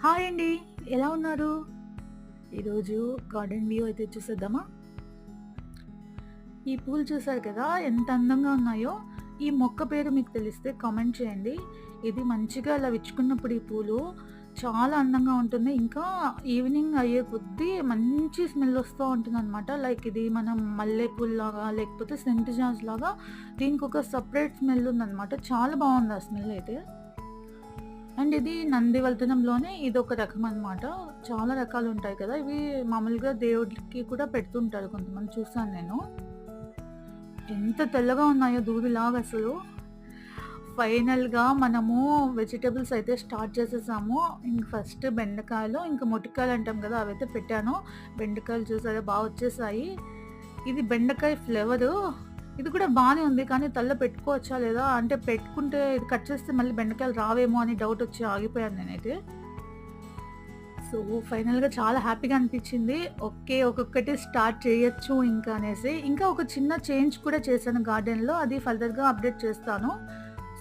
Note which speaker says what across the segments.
Speaker 1: Hi అండి. ఎలా ఉన్నారు? ఈరోజు గార్డెన్ వ్యూ అయితే చూసేద్దామా? ఈ పూలు చూసారు కదా ఎంత అందంగా ఉన్నాయో. ఈ మొక్క పేరు మీకు తెలిస్తే కామెంట్ చేయండి. ఇది మంచిగా అలా విచ్చుకున్నప్పుడు ఈ పూలు చాలా అందంగా ఉంటుంది ఇంకా ఈవినింగ్ అయ్యే కొద్దీ మంచి స్మెల్ వస్తూ ఉంటుంది అనమాట లైక్ ఇది మనం మల్లెపూల్లాగా లేకపోతే సెంట్ జాజ్ లాగా దీనికి ఒక సపరేట్ స్మెల్ ఉందన్నమాట. చాలా బాగుంది ఆ స్మెల్ అయితే. అండ్ ఇది నంది నందివర్ధనంలోనే ఇది ఒక రకం అనమాట చాలా రకాలు ఉంటాయి కదా. ఇవి మామూలుగా దేవుడికి కూడా పెడుతుంటారు కొంతమంది. చూసాను నేను. ఎంత తెల్లగా ఉన్నాయో దూదిలాగా అసలు. ఫైనల్గా మనము వెజిటేబుల్స్ అయితే స్టార్ట్ చేసేసాము. ఇంక ఫస్ట్ బెండకాయలు ఇంకా మొటికాయలు అంటాం కదా అవైతే పెట్టాను. బెండకాయలు చూసారా? బాగా వచ్చేసాయి. ఇది బెండకాయ ఫ్లేవరు. ఇది కూడా బాగానే ఉంది కానీ తల్ల పెట్టుకోవచ్చా లేదా? అంటే పెట్టుకుంటే ఇది కట్ చేస్తే మళ్ళీ బెండకాయలు రావేమో అని డౌట్ వచ్చి ఆగిపోయాను నేనైతే. సో ఫైనల్గా చాలా హ్యాపీగా అనిపించింది. ఓకే ఒక్కొక్కటి స్టార్ట్ చేయొచ్చు ఇంకా అనేసి. ఇంకా ఒక చిన్న చేంజ్ కూడా చేశాను గార్డెన్లో. అది ఫర్దర్గా అప్డేట్ చేస్తాను.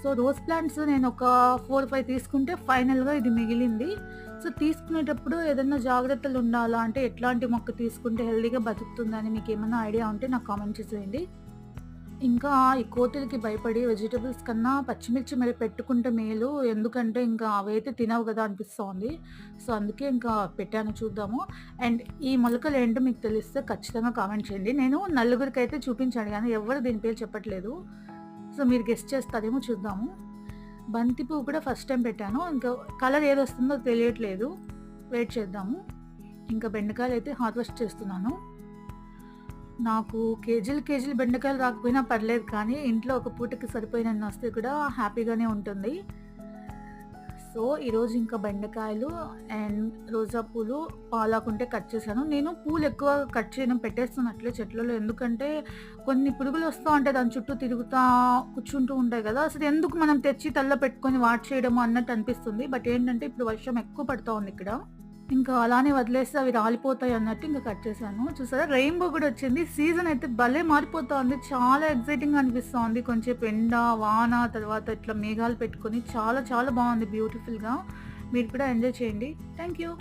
Speaker 1: సో రోజ్ ప్లాంట్స్ నేను ఒక ఫోర్ ఫైవ్ తీసుకుంటే ఫైనల్గా ఇది మిగిలింది. సో తీసుకునేటప్పుడు ఏదైనా జాగ్రత్తలు ఉండాలా? అంటే ఎట్లాంటి మొక్క తీసుకుంటే హెల్దీగా బతుకుతుందని మీకు ఏమైనా ఐడియా ఉంటే నాకు కామెంట్ చేసేయండి. ఇంకా ఈ కోతులకి భయపడి వెజిటబుల్స్ కన్నా పచ్చిమిర్చి మరి పెట్టుకుంటే మేలు. ఎందుకంటే ఇంకా అవైతే తినవు కదా అనిపిస్తోంది. సో అందుకే ఇంకా పెట్టాను చూద్దాము. అండ్ ఈ మొలకలు ఏంటో మీకు తెలిస్తే ఖచ్చితంగా కామెంట్ చేయండి. నేను నలుగురికి అయితే చూపించాను కానీ ఎవరు దీని పేరు చెప్పట్లేదు. సో మీరు గెస్ట్ చేస్తారేమో చూద్దాము. బంతి పువ్వు కూడా ఫస్ట్ టైం పెట్టాను. ఇంకా కలర్ ఏది వస్తుందో తెలియట్లేదు. వెయిట్ చేద్దాము. ఇంకా బెండకాయలు అయితే హార్వెస్ట్ చేస్తున్నాను. నాకు కేజీలు కేజీలు బెండకాయలు రాకపోయినా పర్లేదు కానీ ఇంట్లో ఒక పూటకి సరిపోయిన వస్తే కూడా హ్యాపీగానే ఉంటుంది. సో ఈరోజు ఇంకా బెండకాయలు అండ్ రోజా పూలు పాలాకుంటే కట్ చేశాను. నేను పూలు ఎక్కువ కట్ చేయడం పెట్టేస్తున్నట్లే చెట్లలో. ఎందుకంటే కొన్ని పురుగులు వస్తూ ఉంటాయి దాని చుట్టూ తిరుగుతా కూర్చుంటూ ఉంటాయి కదా. అసలు ఎందుకు మనం తెచ్చి తల్ల పెట్టుకొని వాట్ చేయడము అన్నట్టు అనిపిస్తుంది. బట్ ఏంటంటే ఇప్పుడు వర్షం ఎక్కువ పడుతూ ఉంది ఇక్కడ. ఇంకా అలానే వదిలేస్తే అవి రాలిపోతాయి అన్నట్టు ఇంకా కట్ చేశాను. చూసారా? రెయిన్బో కూడా వచ్చింది. సీజన్ అయితే భలే మారిపోతుంది చాలా ఎక్సైటింగ్ అనిపిస్తుంది కొంచెం ఎండ వాన తర్వాత ఇట్లా మేఘాలు పెట్టుకొని చాలా చాలా బాగుంది. బ్యూటిఫుల్గా. మీరు కూడా ఎంజాయ్ చేయండి. Thank you